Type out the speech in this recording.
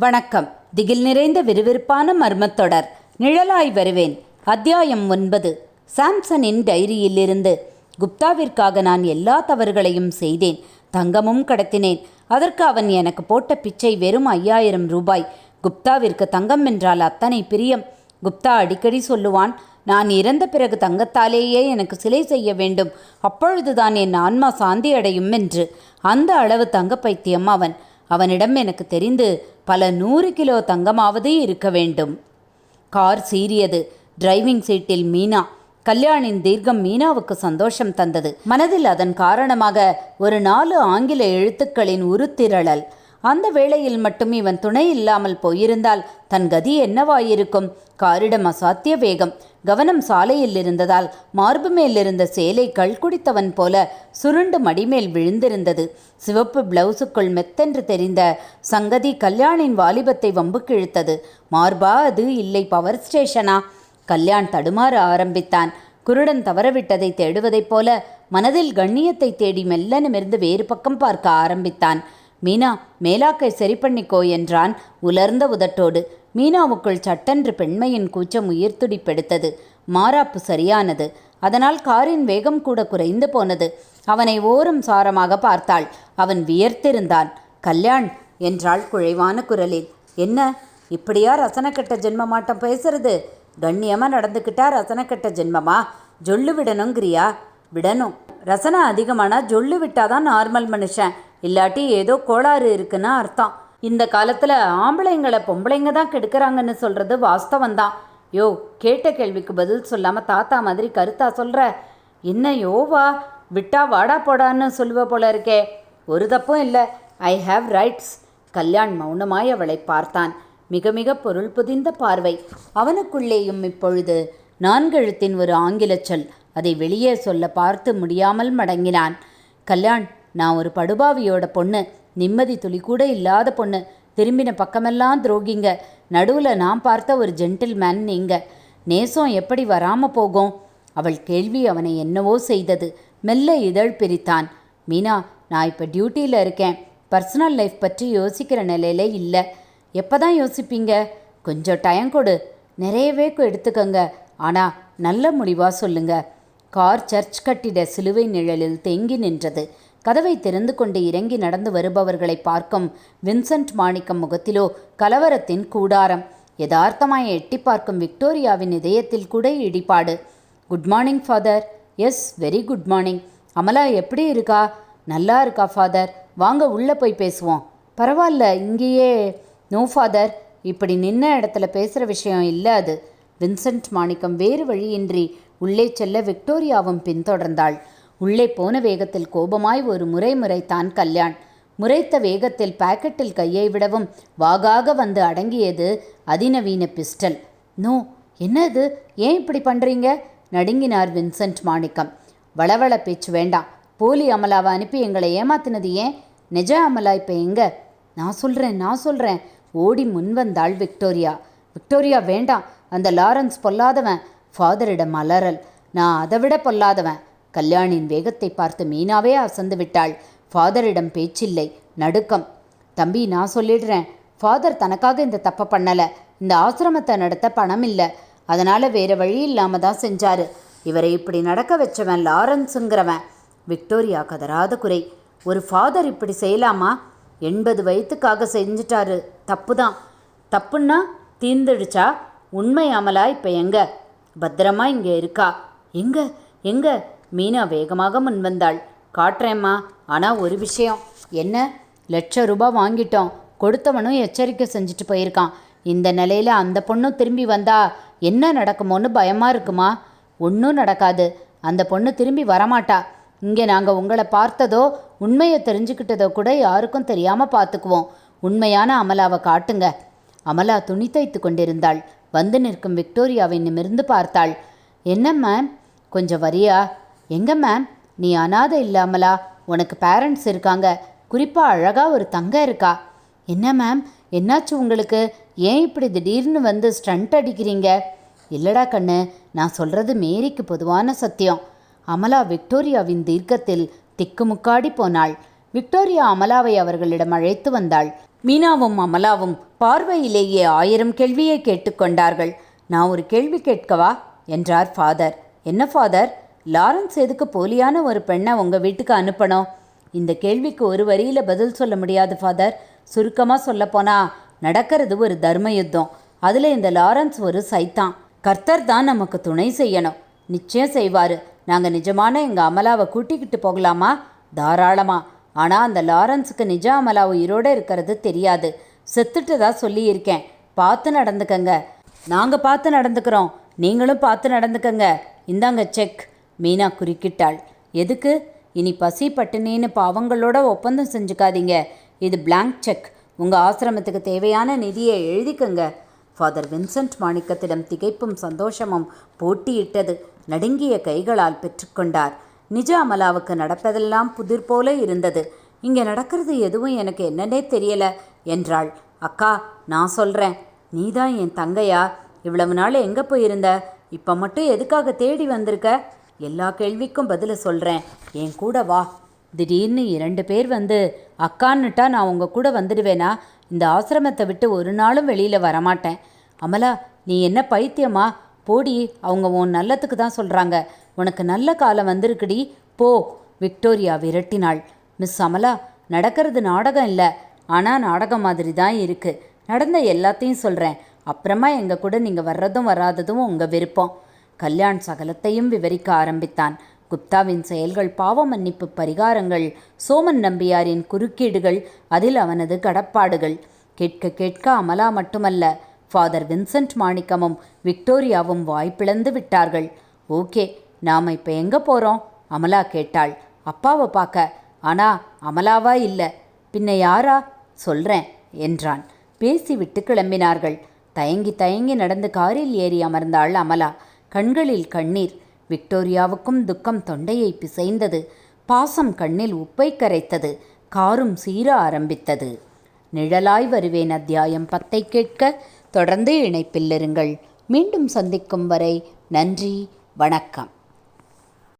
வணக்கம். திகில் நிறைந்த விறுவிறுப்பான மர்மத்தொடர். நிழலாய் வருவேன். அத்தியாயம் ஒன்பது. சாம்சனின் டைரியிலிருந்து. குப்தாவிற்காக நான் எல்லா தவறுகளையும் செய்தேன். தங்கமும் கடத்தினேன். அதற்கு அவன் எனக்கு போட்ட பிச்சை வெறும் ஐயாயிரம் ரூபாய். குப்தாவிற்கு தங்கம் என்றால் அத்தனை பிரியம். குப்தா அடிக்கடி சொல்லுவான் நான் இறந்த பிறகு தங்கத்தாலேயே எனக்கு சிலை செய்ய வேண்டும். அப்பொழுதுதான் என் ஆன்மா சாந்தி அடையும் என்று. அந்த அளவு தங்க பைத்தியம் அவன். அவனிடம் எனக்கு தெரிந்து பல நூறு கிலோ தங்கமாவது இருக்க வேண்டும். கார் சீறியது. டிரைவிங் சீட்டில் மீனா. கல்யாணின் தீர்க்கம் மீனாவுக்கு சந்தோஷம் தந்தது. மனதில் அதன் காரணமாக ஒரு நாலு ஆங்கில எழுத்துக்களின் உருத்திரளல் அந்த வேளையில் மட்டும் இவன் துணை இல்லாமல் போயிருந்தால் தன் கதி என்னவாயிருக்கும்? காரிடம் அசாத்திய வேகம். கவனம் சாலையில் இருந்ததால் மார்பு மேல் இருந்த சேலை கள் குடித்தவன் போல சுருண்டு மடிமேல் விழுந்திருந்தது. சிவப்பு பிளவுஸுக்குள் மெத்தென்று தெரிந்த சங்கதி கல்யாணின் வாலிபத்தை வம்புக்கு இழுத்தது மார்பா அது? இல்லை பவர் ஸ்டேஷனா கல்யாண் தடுமாற ஆரம்பித்தான். குருடன் தவறவிட்டதை தேடுவதைப் போல மனதில் கண்ணியத்தை தேடி மெல்ல நிமிர்ந்து வேறு பக்கம் பார்க்க ஆரம்பித்தான். மீனா மேலாக்கை சரி பண்ணிக்கோ என்றான் உலர்ந்த உதட்டோடு. மீனாவுக்குள் சட்டென்று பெண்மையின் கூச்சம் உயிர் துடிப்பெடுத்தது மாறாப்பு சரியானது. அதனால் காரின் வேகம் கூட குறைந்து போனது. அவனை ஓரம் சாரமாக பார்த்தாள். அவன் வியர்த்திருந்தான். கல்யாண் என்றாள் குழைவான குரலில். என்ன? இப்படியா ரசனக்கெட்ட ஜென்மமாட்டம் பேசுறது? கண்ணியமாக நடந்துக்கிட்டா ரசனக்கெட்ட ஜென்மமா? ஜொல்லு விடணுங்கிறியா விடணும். ரசனை அதிகமானா ஜொல்லு விட்டாதான் நார்மல் மனுஷன். இல்லாட்டி ஏதோ கோளாறு இருக்குன்னு அர்த்தம். இந்த காலத்தில் ஆம்பளைங்களை பொம்பளைங்க தான் கெடுக்கிறாங்கன்னு சொல்கிறது வாஸ்தவந்தான் யோ கேட்ட கேள்விக்கு பதில் சொல்லாமல் தாத்தா மாதிரி கருத்தா சொல்கிற என்ன யோவா விட்டா வாடா போடான்னு சொல்லுவ போல இருக்கே. ஒரு தப்பும் இல்லை. ஐ ஹாவ் ரைட்ஸ் கல்யாண் மௌனமாய் அவளை பார்த்தான். மிக மிக பொருள் புதிந்த பார்வை. அவனுக்குள்ளேயும் இப்பொழுது நான்கெழுத்தின் ஒரு ஆங்கிலச் சொல் அதை வெளியே சொல்ல பார்த்து முடியாமல் மடங்கினான். கல்யாண் நான் ஒரு படுபாவியோட பொண்ணு. நிம்மதி துளி கூட இல்லாத பொண்ணு. திரும்பின பக்கமெல்லாம் துரோகிங்க. நடுவில் நான் பார்த்த ஒரு ஜென்டில்மேன் நீங்க. நேசம் எப்படி வராமல் போகும்? அவள் கேள்வி அவனை என்னவோ செய்தது. மெல்ல இதழ் பிரித்தான். மீனா நான் இப்போ டியூட்டியில் இருக்கேன். பர்சனல் லைஃப் பற்றி யோசிக்கிற நிலையில இல்லை. எப்போ தான் யோசிப்பீங்க? கொஞ்சம் டைம் கொடு. நிறையவே எடுத்துக்கங்க. ஆனால் நல்ல முடிவாக சொல்லுங்க. கார் சர்ச் கட்டிட சிலுவை நிழலில் தேங்கி நின்றது. கதவை திறந்து கொண்டு இறங்கி நடந்து வருபவர்களை பார்க்கும் வின்சென்ட் மாணிக்கம் முகத்திலோ கலவரத்தின் கூடாரம். யதார்த்தமாய் எட்டி பார்க்கும் விக்டோரியாவின் இதயத்தில் கூட இடிபாடு. Good morning father. Yes very good morning. Amala எப்படி இருக்கா? நல்லா இருக்கா ஃபாதர். வாங்க உள்ளே போய் பேசுவோம். பரவாயில்ல இங்கேயே. No father. இப்படி நின்ன இடத்துல பேசுகிற விஷயம் இல்லை அது. வின்சென்ட் மாணிக்கம் வேறு வழியின்றி உள்ளே செல்ல விக்டோரியாவும் பின்தொடர்ந்தாள். உள்ளே போன வேகத்தில் கோபமாய் ஒரு முறை முறைத்தான் கல்யாண். முறைத்த வேகத்தில் பாக்கெட்டில் கையை விடவும் வாகாக வந்து அடங்கியது அதிநவீன பிஸ்டல். நோ என்னது ஏன் இப்படி பண்ணுறீங்க நடுங்கினார் வின்சென்ட் மாணிக்கம். வளவள பேச்சு வேண்டாம். போலி அமலாவை அனுப்பி எங்களை ஏமாத்தினது ஏன்? நிஜ அமலா இப்போ எங்க? நான் சொல்கிறேன் நான் சொல்கிறேன் ஓடி முன் வந்தாள் விக்டோரியா. விக்டோரியா வேண்டாம். அந்த லாரன்ஸ் பொல்லாதவன். ஃபாதரிடம் அலறல். நான் அதை விட பொல்லாதவன். கல்யாணின் வேகத்தை பார்த்து மீனாவே அசந்து விட்டாள் ஃபாதரிடம் பேச்சில்லை நடுக்கம். தம்பி நான் சொல்லிடுறேன். ஃபாதர் தனக்காக இந்த தப்பை பண்ணலை. இந்த ஆசிரமத்தை நடத்த பணம் இல்லை. அதனால் வேறு வழி இல்லாமல் தான் செஞ்சார். இவரை இப்படி நடக்க வச்சவன் லாரன்ஸுங்கிறவன். விக்டோரியா கதறாத குறை. ஒரு ஃபாதர் இப்படி செய்யலாமா? எண்பது வயதுக்காக செஞ்சிட்டாரு. தப்பு தான் தப்புன்னா தீர்ந்துடுச்சா? உண்மை அமலா இப்போ எங்க? பத்திரமா இங்கே இருக்கா. எங்க? எங்க? மீனா வேகமாக முன்வந்தாள் காட்டுறேம்மா ஆனால் ஒரு விஷயம். என்ன? லட்ச ரூபாய் வாங்கிட்டோம். கொடுத்தவனும் எச்சரிக்கை செஞ்சுட்டு போயிருக்கான். இந்த நிலையில் அந்த பொண்ணும் திரும்பி வந்தா என்ன நடக்குமோன்னு பயமாக இருக்குமா? ஒன்றும் நடக்காது. அந்த பொண்ணு திரும்பி வரமாட்டா. இங்கே நாங்கள் உங்களை பார்த்ததோ உண்மையை தெரிஞ்சுக்கிட்டதோ கூட யாருக்கும் தெரியாமல் பார்த்துக்குவோம் உண்மையான அமலாவை காட்டுங்க. அமலா துணி தைத்து கொண்டிருந்தாள். வந்து நிற்கும் விக்டோரியாவை நிமிர்ந்து பார்த்தாள். என்ன மேம்? கொஞ்சம் வரியா? எங்க மேம் நீ அனாதை இல்லாமலா? உனக்கு பேரண்ட்ஸ் இருக்காங்க. குறிப்பாக அழகாக ஒரு தங்க இருக்கா? என்ன மேம் என்னாச்சு உங்களுக்கு? ஏன் இப்படி திடீர்னு வந்து ஸ்டண்ட் அடிக்கிறீங்க? இல்லடா கண்ணு நான் சொல்கிறது மேரிக்கு பொதுவான சத்தியம். அமலா விக்டோரியாவின் தீர்க்கத்தில் திக்குமுக்காடி போனாள். விக்டோரியா அமலாவை அவர்களிடம் அழைத்து வந்தாள். மீனாவும் அமலாவும் பார்வையிலேயே ஆயிரம் கேள்வியை கேட்டுக்கொண்டார்கள். நான் ஒரு கேள்வி கேட்கவா? என்றார் ஃபாதர் என்ன ஃபாதர் லாரன்ஸ் எதுக்கு போலியான ஒரு பெண்ணை உங்கள் வீட்டுக்கு அனுப்பணும்? இந்த கேள்விக்கு ஒரு வரியில் பதில் சொல்ல முடியாது ஃபாதர். சுருக்கமாக சொல்லப்போனா நடக்கிறது ஒரு தர்ம யுத்தம். அதில் இந்த லாரன்ஸ் ஒரு சைத்தான். கர்த்தர் தான் நமக்கு துணை செய்யணும். நிச்சயம் செய்வார். நாங்கள் நிஜமான எங்கள் அமலாவை கூட்டிக்கிட்டு போகலாமா? தாராளமாக ஆனால் அந்த லாரன்ஸுக்கு நிஜ அமலா உயிரோடு இருக்கிறது தெரியாது. செத்துட்டதா சொல்லியிருக்கேன். பார்த்து நடந்துக்கங்க. நாங்கள் பார்த்து நடந்துக்கிறோம். நீங்களும் பார்த்து நடந்துக்கங்க. இந்தாங்க செக். மீனா குறுக்கிட்டாள். எதுக்கு? இனி பசி பட்டினின்னு பாவங்களோட ஒப்பந்தம் செஞ்சுக்காதீங்க. இது பிளாங்க் செக் உங்கள் ஆசிரமத்துக்கு தேவையான நிதியை எழுதிக்கங்க. ஃபாதர் வின்சென்ட் மாணிக்கத்திடம் திகைப்பும் சந்தோஷமும் போட்டியிட்டது. நடுங்கிய கைகளால் பெற்றுக்கொண்டார். நிஜ அமலாவுக்கு நடப்பதெல்லாம் புதிர் போல இருந்தது. இங்கே நடக்கிறது எதுவும் எனக்கு என்னன்னே தெரியல என்றாள். அக்கா நான் சொல்கிறேன் நீ தான் என் தங்கையா? இவ்வளவு நாள் எங்கே போயிருந்த? இப்போ மட்டும் எதுக்காக தேடி வந்திருக்க? எல்லா கேள்விக்கும் பதில சொல்கிறேன் என் கூட வா. திடீர்னு இரண்டு பேர் வந்து அக்கான்னுட்டா நான் உங்கள் கூட வந்துடுவேனா? இந்த ஆசிரமத்தை விட்டு ஒரு நாளும் வெளியில் வரமாட்டேன். அமலா நீ என்ன பைத்தியமா? போடி அவங்க உன் நல்லத்துக்கு தான் சொல்கிறாங்க உனக்கு நல்ல காலம் வந்திருக்குடி. போ. விக்டோரியா விரட்டினாள். மிஸ் அமலா நடக்கிறது நாடகம் இல்லை. ஆனால் நாடகம் மாதிரி தான் இருக்குது நடந்த எல்லாத்தையும் சொல்கிறேன் அப்புறமா எங்கள் கூட நீங்கள் வர்றதும் வராததும் உங்கள் விருப்பம். கல்யாண் சகலத்தையும் விவரிக்க ஆரம்பித்தான். குப்தாவின் செயல்கள் பாவ மன்னிப்பு பரிகாரங்கள் சோமன் நம்பியாரின் குறுக்கீடுகள் அதில் அவனது கடப்பாடுகள். கேட்க கேட்க அமலா மட்டுமல்ல ஃபாதர் வின்சென்ட் மாணிக்கமும் விக்டோரியாவும் வாய்ப்பிழந்து விட்டார்கள். ஓகே நாம் இப்போ எங்கே போகிறோம் அமலா கேட்டாள். அப்பாவை பார்க்க. ஆனா அமலாவா இல்லை. பின்ன யாரா? சொல்கிறேன் என்றான். பேசிவிட்டு கிளம்பினார்கள். தயங்கி தயங்கி நடந்து காரில் ஏறி அமர்ந்தாள் அமலா. கண்களில் கண்ணீர். விக்டோரியாவுக்கும் துக்கம் தொண்டையை பிசைந்தது. பாசம் கண்ணில் உப்பை கரைத்தது. காரும் சீர ஆரம்பித்தது. நிழலாய் வருவேன் அத்தியாயம் பத்தை கேட்க. தொடர்ந்து இணைப்பில் இருங்கள். மீண்டும் சந்திக்கும் வரை நன்றி. வணக்கம்.